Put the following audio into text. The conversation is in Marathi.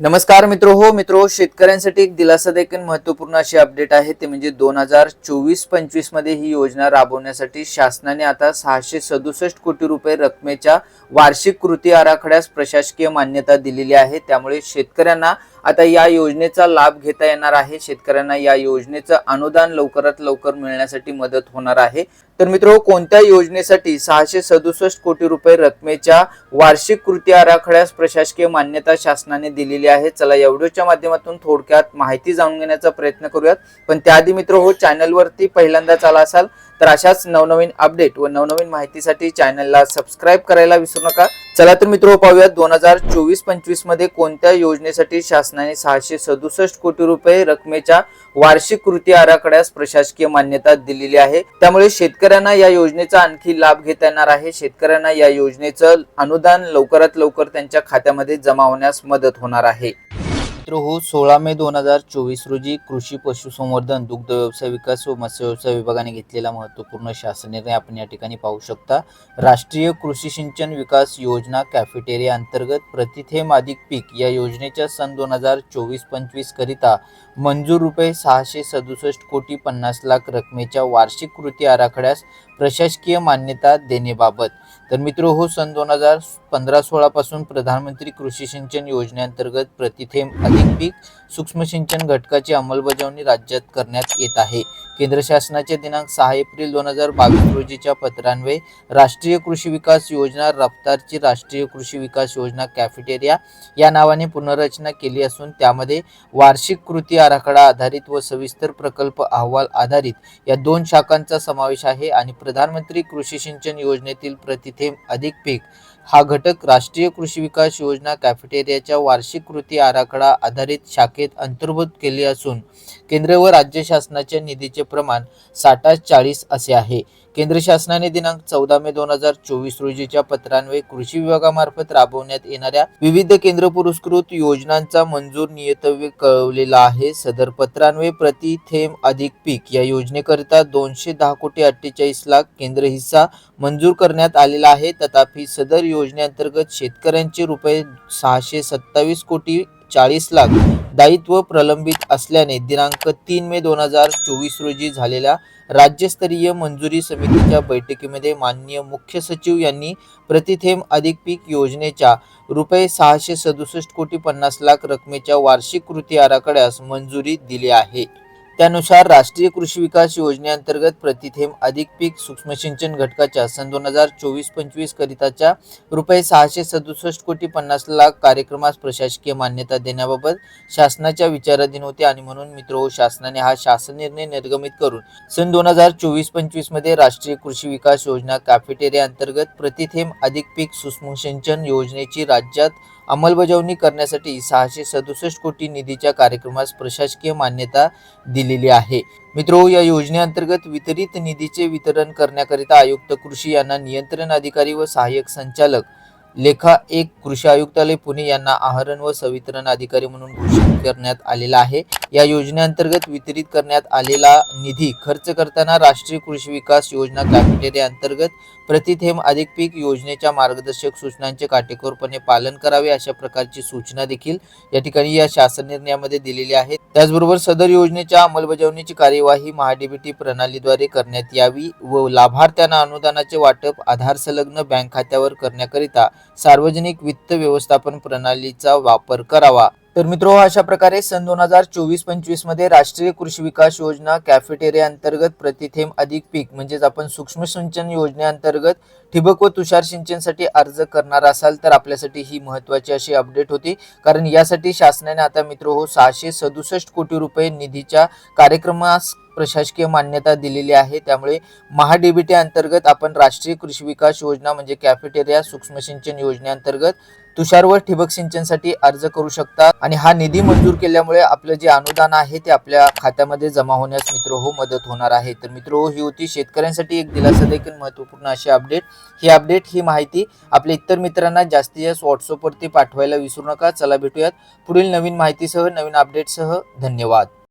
नमस्कार मित्र हो मित्र शेतकऱ्यांसाठी एक दिलासा देखील महत्त्वपूर्ण अशी अपडेट आहे ते म्हणजे दोन हजार चोवीस पंचवीसमध्ये ही योजना राबवण्यासाठी शासनाने आता सहाशे सदुसष्ट कोटी रुपये रकमेच्या वार्षिक कृती आराखड्यास प्रशासकीय मान्यता दिलेली आहे. त्यामुळे शेतकऱ्यांना आता या योजनेचा लाभ घेता येणार आहे. शेतकऱ्यांना या योजनेचं अनुदान लवकरात लवकर मिळण्यासाठी मदत होणार आहे. तर मित्र कोणत्या योजनेसाठी सहाशे सदुसष्ट कोटी रुपये रकमेच्या वार्षिक कृती आराखड्यास प्रशासकीय मान्यता शासनाने दिलेली आहे. चला या व्हिडिओच्या माध्यमातून थोडक्यात माहिती जाणून घेण्याचा प्रयत्न करूयात. पण त्याआधी मित्र हो चॅनलवरती पहिल्यांदाच आला असाल तर अशाच नवनवीन अपडेट व नवनवीन माहितीसाठी चॅनलला सबस्क्राईब करायला विसरू नका. चला तर मित्र पाहूया दोन हजार चोवीस पंचवीसमध्ये कोणत्या योजनेसाठी शासनाने सहाशे सदुसष्ट कोटी रुपये रकमेच्या वार्षिक कृती आराखड्यास प्रशासकीय मान्यता दिलेली आहे. त्यामुळे शेतकऱ्यांना या योजनेचा आणखी लाभ घेता येणार आहे. शेतकऱ्यांना या योजनेचं अनुदान लवकरात लवकर त्यांच्या खात्यामध्ये जमा होण्यास मदत होणार आहे. मित्र हो सोळा मे दोन हजार चोवीस रोजी कृषी पशुसंवर्धन दुग्ध व्यवसाय विकास व मत्स्य व्यवसाय विभागाने घेतलेला महत्त्वपूर्ण शासन निर्णय आपण या ठिकाणी पाहू शकता. राष्ट्रीय कृषी सिंचन विकास योजना कॅफेटेरिया अंतर्गत प्रतिथेम अधिक पीक या योजनेच्या सन दोन हजार चोवीस पंचवीस करिता मंजूर रुपये सहाशे सदुसष्ट कोटी पन्नास लाख रकमेच्या वार्षिक कृती आराखड्यास प्रशासकीय मान्यता देण्याबाबत तर मित्र हो सन दोन हजार पंधरा सोळापासून प्रधानमंत्री कृषी सिंचन योजनेअंतर्गत प्रतिथेम अधिक पीक सूक्ष्म सिंचन घटकाची अंमलबजावणी राज्यात करण्यात येत आहे. केंद्र शासनाचे दिनांक सहा एप्रिल दोन हजार बावीस रोजीच्या पत्रान्वये राष्ट्रीय कृषी विकास योजना रफ्तारची राष्ट्रीय कृषी विकास योजना कॅफेटेरिया या नावाने पुनर्रचना केली असून त्यामध्ये वार्षिक कृती आराखडा आधारित व सविस्तर प्रकल्प अहवाल आधारित या दोन शाखांचा समावेश आहे आणि प्रधानमंत्री कृषी सिंचन योजनेतील प्रतिथेम अधिक पीक हा घटक राष्ट्रीय कृषी विकास योजना कॅफेटेरियाच्या वार्षिक कृती आराखडा आधारित शाखेत अंतर्भूत केली असून केंद्र व राज्य शासनाच्या निधीचे प्रमाण साठा चाळीस असे आहे. केंद्र शासनाने दिनांक चौदा मे दोन हजार चोवीस रोजीच्या पत्रान्वये कृषी विभागामार्फत राबवण्यात येणाऱ्या विविध केंद्र पुरस्कृत योजनांचा मंजूर नियतव्य कळवलेला आहे. सदर पत्रान्वये प्रति थेंब अधिक पीक या योजनेकरिता दोनशे दहा कोटी अठ्ठेचाळीस लाख केंद्र हिस्सा मंजूर करण्यात आलेला आहे. तथापि सदर योजनेअंतर्गत शेतकऱ्यांचे रुपये सहाशे सत्तावीस कोटी चाळीस लाख दायित्व प्रलंबित असल्याने दिनांक तीन मे दोन हजार चोवीस रोजी झालेल्या राज्यस्तरीय मंजुरी समितीच्या बैठकीमध्ये माननीय मुख्य सचिव यांनी प्रतिथेम अधिक पीक योजनेच्या रुपये सहाशे सदुसष्ट कोटी पन्नास लाख रकमेच्या वार्षिक कृती आराखड्यास मंजुरी दिली आहे. त्यानुसार राष्ट्रीय कृषी विकास योजनेअंतर्गत प्रतिथेम अधिक पीक सूक्ष्म सिंचन घटकाच्या सन दोन हजार चोवीस पंचवीस करिताच्या रुपये सहाशे सदुसष्ट कोटी पन्नास लाख कार्यक्रमास प्रशासकीय मान्यता देण्याबाबत शासनाच्या विचाराधीन होते आणि म्हणून मित्र हो, शासनाने हा शासन निर्णय निर्गमित करून सन दोन हजार चोवीस पंचवीसमध्ये राष्ट्रीय कृषी विकास योजना कॅफेटेरिया अंतर्गत प्रतिथेम अधिक पीक सूक्ष्म सिंचन योजनेची राज्यात अंमलबजावणी करण्यासाठी सहाशे सदुसष्ट कोटी निधीच्या कार्यक्रमास प्रशासकीय मान्यता दिलेली आहे. मित्रो या योजनेअंतर्गत वितरित निधीचे वितरण करण्याकरिता आयुक्त कृषी यांना नियंत्रण अधिकारी व सहाय्यक संचालक लेखा एक कृषी आयुक्तालय पुणे यांना आहरण व संवितरण अधिकारी म्हणून घोषित करण्यात आलेला आहे. या योजनेअंतर्गत वितरित करण्यात आलेला निधी खर्च करताना राष्ट्रीय कृषी विकास योजना कॅफेटेरिया अंतर्गत प्रतिथेम अधिक पीक योजनेच्या मार्गदर्शक सूचनांचे काटेकोरपणे पालन करावे अशा प्रकारची सूचना देखील या ठिकाणी या शासन निर्णयामध्ये दिलेली आहे. त्याचबरोबर सदर योजनेच्या अंमलबजावणीची कार्यवाही महाडीबीटी प्रणालीद्वारे करण्यात यावी व लाभार्थ्यांना अनुदानाचे वाटप आधार संलग्न बँक खात्यावर करण्याकरिता सार्वजनिक वित्त व्यवस्थापन प्रणालीचा वापर करावा. तर मित्रो अशा प्रकारे सन दोन हजार चोवीस पंचवीसमध्ये राष्ट्रीय कृषी विकास योजना कॅफेटेरिया अंतर्गत प्रतिथेम अधिक पीक म्हणजेच आपण सूक्ष्म सिंचन योजनेअंतर्गत ठिबक व तुषार सिंचनसाठी अर्ज करणार असाल तर आपल्यासाठी ही महत्वाची अशी अपडेट होती. कारण यासाठी शासनाने आता मित्र हो सहाशे सदुसष्ट कोटी रुपये निधीच्या कार्यक्रमास प्रशासकीय मान्यता दिलेली आहे. त्यामुळे महाडीबीटी अंतर्गत आपण राष्ट्रीय कृषी विकास योजना म्हणजे कॅफेटेरिया सूक्ष्म सिंचन योजनेअंतर्गत तुषारवर ठिबक सिंचनसाठी अर्ज करू शकता आणि हा निधी मंजूर केल्यामुळे आपलं जे अनुदान आहे ते आपल्या खात्यामध्ये जमा होण्यास मित्र हो मदत होणार आहे. तर मित्र हो ही होती शेतकऱ्यांसाठी एक दिलासा देखील महत्त्वपूर्ण अशी अपडेट ही अपडेट ही माहिती आपल्या इतर मित्रांना जास्तीत जास्त व्हॉट्सअपवरती पाठवायला विसरू नका. चला भेटूयात पुढील नवीन माहितीसह नवीन अपडेटसह धन्यवाद.